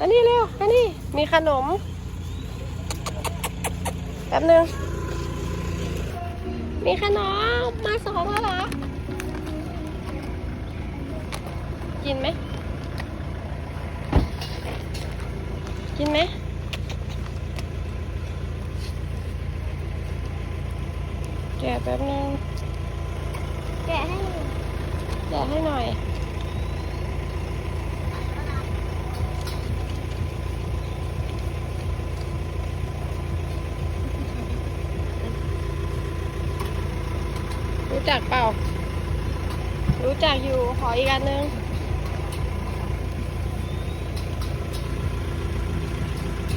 อันนี้เร็ว อันนี้มีขนม แป๊บนึง มีขนม มาสองแล้วเหรอ กินไหม กินไหมแกะแป๊บนึงแกะให้หน่อยแกะให้หน่อย รู้จักเปล่า รู้จักอยู่ ขออีกอันนึง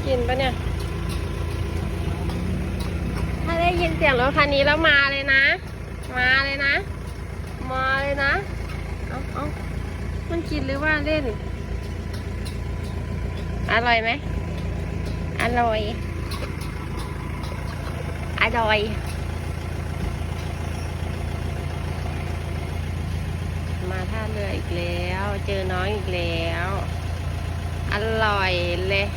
กินปะเนี่ย ถ้าได้ยินเสียงรถคันนี้แล้วมาเลยนะ มาเลยนะ มาเลยนะ เอาเอามันกินหรือว่าเล่น อร่อยไหม อร่อย อร่อย มาท่าเรืออีกแล้ว เจอน้องอีกแล้ว อร่อยเลย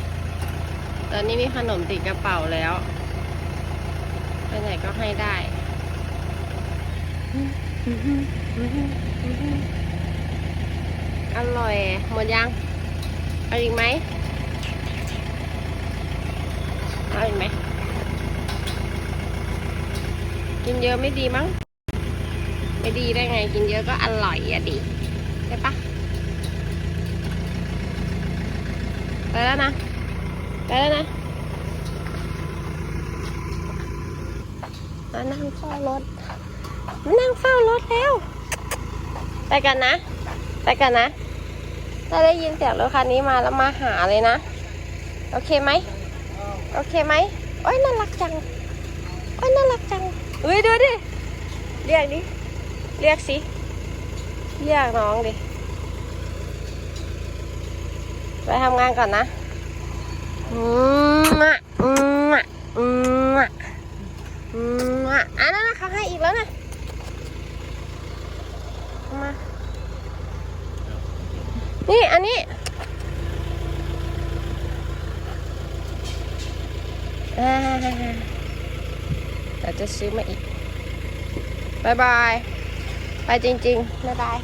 ตอนนี้มีขนมติดกระเป๋าแล้วไปไหนก็ให้ได้อร่อยหมดยังเอาอีกไหมเอาอีกไหมกินเยอะไม่ดีมั้ง ไม่ดีได้ไงกินเยอะก็อร่อยอะดิใช่ปะไปแล้วนะ ไปแล้วนะมานั่งเฝ้ารถมานั่งเฝ้ารถแล้ว ไปกันนะ ไปกันนะ ถ้าได้ยินเสียงรถคันนี้มาแล้วมาหาเลยนะ โอเคไหม โอเคไหมโอ้ยน่ารักจัง โอ้ยน่ารักจัง อุ้ยดูดิ เรียกดิ เรียกสิเรียกน้องดิ ไปทำงานก่อนนะอืมอะอืมอะอืมอะอืมอะอันนั้นเขาให้อีกแล้วนะมานี่ อันนี้อ่าเราจะซื้อมาอีกบายบาย ไปจริงๆบ๊ายบาย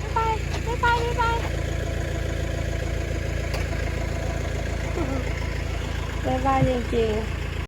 บ๊ายบายบ๊ายบายบ๊ายายบายจริงๆ